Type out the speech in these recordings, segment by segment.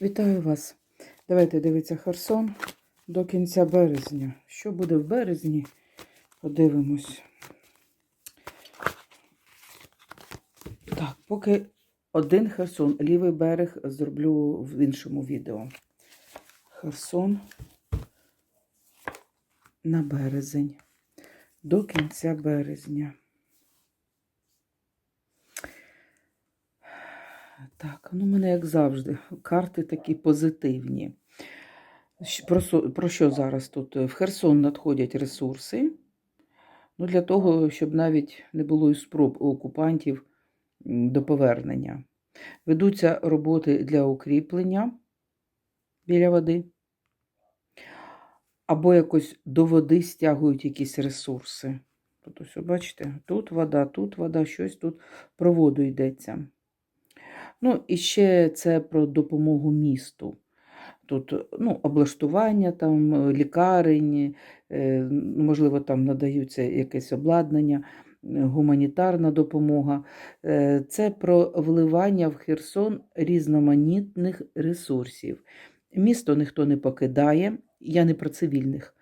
Вітаю вас. Давайте дивитися Херсон до кінця березня. Що буде в березні? Подивимось. Так, поки один Херсон, лівий берег зроблю в іншому відео. Херсон на березень. До кінця березня. Так, ну, у мене, як завжди, карти такі позитивні. Про, про що зараз тут? В Херсон надходять ресурси. Ну, для того, щоб навіть не було і спроб окупантів до повернення. Ведуться роботи для укріплення біля води. Або якось до води стягують якісь ресурси. Тут ось, бачите, тут вода, тут вода, щось тут про воду йдеться. Ну, і ще це про допомогу місту. Тут ну, облаштування там, е, лікарень, е, можливо, там надаються якесь обладнання, е, гуманітарна допомога. Це про вливання в Херсон різноманітних ресурсів. Місто ніхто не покидає, я не про цивільних.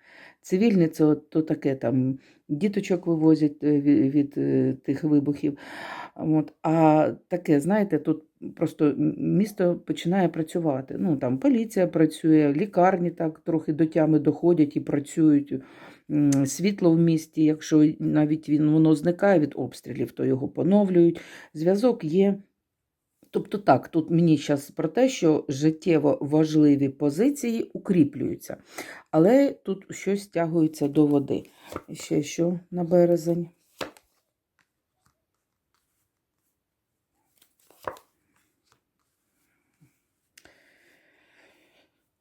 Цивільні це то таке там діточок вивозять е, ві- від, е, тих вибухів. От, а таке, знаєте, тут просто місто починає працювати. Ну, там поліція працює, лікарні так трохи до тями доходять і працюють. Світло в місті, якщо навіть він воно зникає від обстрілів, то його поновлюють. Зв'язок є. Тобто так, тут мені зараз про те, що життєво важливі позиції укріплюються, але тут щось стягується до води. І ще що на березень?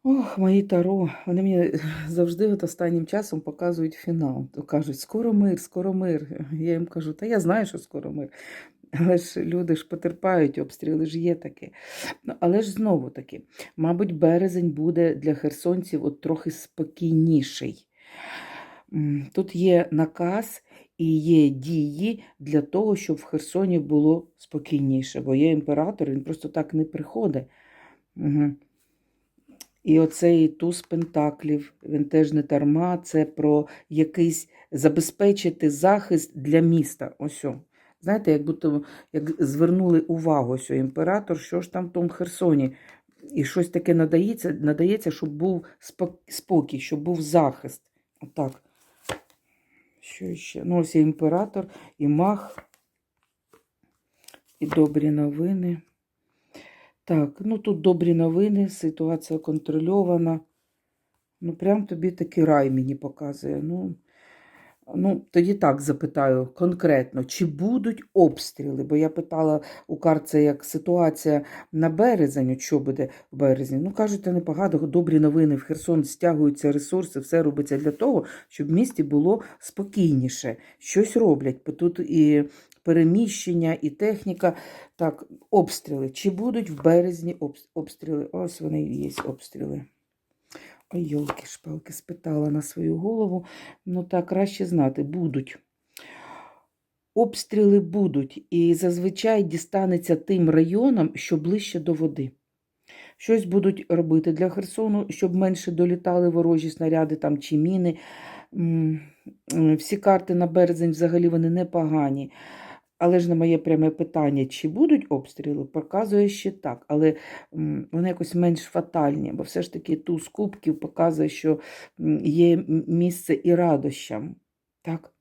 Ох, мої таро, вони мені завжди от останнім часом показують фінал. То кажуть, скоро мир, скоро мир. Я їм кажу, та я знаю, що скоро мир. Але ж люди ж потерпають, обстріли ж є таке. Ну, але ж знову таки, мабуть, березень буде для херсонців от трохи спокійніший. Тут є наказ і є дії для того, щоб в Херсоні було спокійніше, бо є імператор, він просто так не приходить. Угу. І оцей туз пентаклів, він теж не дарма, це про якийсь забезпечити захист для міста. Ось. Знаєте, як будто як звернули увагу, ось о, імператор, що ж там в тому Херсоні. І щось таке надається, надається, щоб був спокій, щоб був захист. Отак. Що ще? Ну, ось і імператор, і мах, і добрі новини. Так, ну тут добрі новини, ситуація контрольована. Ну, прям тобі такий рай мені показує. Ну, ну, тоді так запитаю конкретно, чи будуть обстріли? Бо я питала у карт, це як ситуація на березень, що буде в березні. Ну, кажете, непогано, добрі новини. В Херсон стягуються ресурси, все робиться для того, щоб в місті було спокійніше. Щось роблять. Тут і переміщення, і техніка. Так, обстріли. Чи будуть в березні обстріли? Ось вони і є обстріли. Ой, йолки шпалки спитала на свою голову. Ну так, краще знати, будуть. Обстріли будуть, і зазвичай дістанеться тим районам, що ближче до води. Щось будуть робити для Херсону, щоб менше долітали ворожі снаряди там чи міни. Всі карти на березень взагалі вони непогані. Але ж на моє пряме питання, чи будуть обстріли, показує ще так, але вони якось менш фатальні, бо все ж таки туз кубків показує, що є місце і радощам. Так?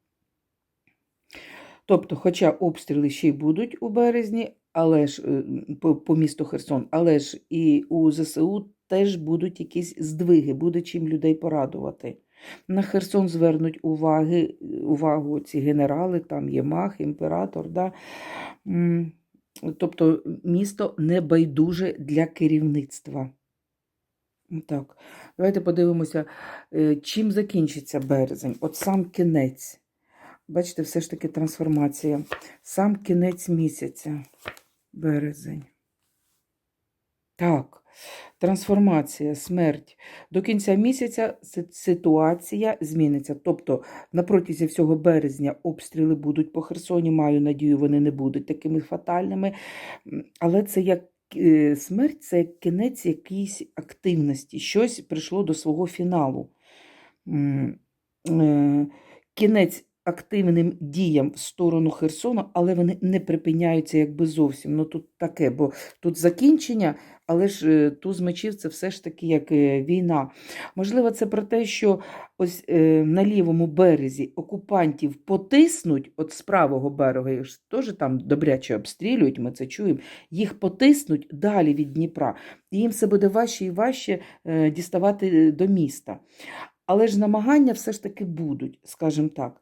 Тобто, хоча обстріли ще й будуть у березні, але ж е, по, по місту Херсон, але ж і у ЗСУ теж будуть якісь здвиги, буде чим людей порадувати. На Херсон звернуть уваги, увагу ці генерали, там є мах, імператор. Да? Тобто місто не байдуже для керівництва. Так, давайте подивимося, е, чим закінчиться березень. От сам кінець. Бачите, все ж таки трансформація. Сам кінець місяця. Березень. Так, трансформація, смерть. До кінця місяця ситуація зміниться. Тобто, на протязі всього березня обстріли будуть по Херсоні. Маю надію, вони не будуть такими фатальними. Але це як е, смерть це як кінець якоїсь активності, щось прийшло до свого фіналу. Е, Кінець активним діям в сторону Херсону, але вони не припиняються якби зовсім. Ну тут таке, бо тут закінчення, але ж е, туз мечів це все ж таки як е, війна. Можливо, це про те, що ось е, на лівому березі окупантів потиснуть, от з правого берега, їх теж там добряче обстрілюють, ми це чуємо, їх потиснуть далі від Дніпра, і їм все буде важче і важче діставати до міста. Але ж намагання все ж таки будуть, скажімо так.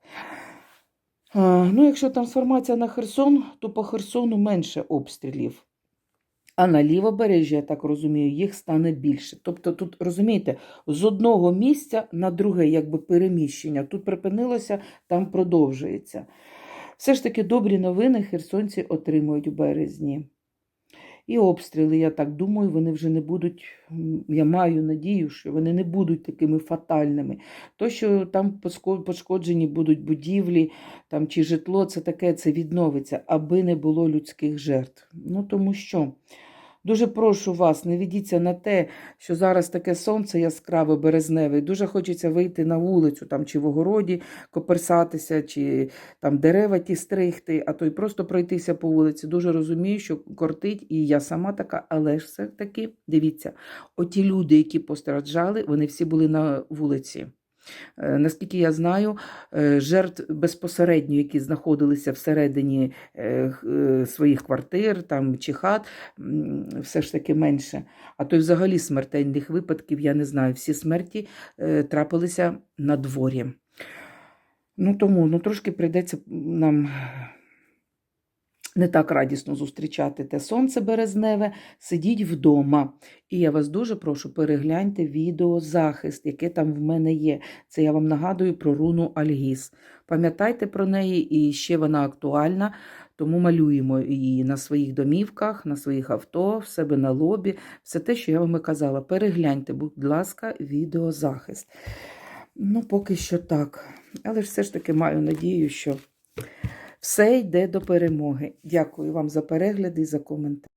Ну, якщо трансформація на Херсон, то по Херсону менше обстрілів. А на лівобережжі, я так розумію, їх стане більше. Тобто, тут, розумієте, з одного місця на друге якби переміщення. Тут припинилося, там продовжується. Все ж таки добрі новини херсонці отримують у березні. І обстріли, я так думаю, вони вже не будуть, я маю надію, що вони не будуть такими фатальними. То, що там пошкоджені будуть будівлі там, чи житло, це таке, це відновиться, аби не було людських жертв. Ну тому що дуже прошу вас, не ведіться на те, що зараз таке сонце яскраве, березневе, дуже хочеться вийти на вулицю там, чи в огороді коперсатися, чи там дерева ті стригти, а то й просто пройтися по вулиці. Дуже розумію, що кортить, і я сама така, але ж все таки, дивіться, оті люди, які постраждали, вони всі були на вулиці. Е, Наскільки я знаю, е, жертв безпосередньо, які знаходилися всередині е, своїх квартир там, чи хат, все ж таки менше. А то й взагалі смертельних випадків, я не знаю, всі смерті трапилися на дворі. Ну тому ну, трошки прийдеться нам не так радісно зустрічати те сонце березневе, сидіть вдома. І я вас дуже прошу, перегляньте відеозахист, яке там в мене є. Це я вам нагадую про руну Альгіс. Пам'ятайте про неї, і ще вона актуальна, тому малюємо її на своїх домівках, на своїх авто, в себе на лобі. Все те, що я вам і казала. Перегляньте, будь ласка, відеозахист. Ну, поки що так. Але ж все ж таки маю надію, що все йде до перемоги. Дякую вам за перегляди і за коментарі.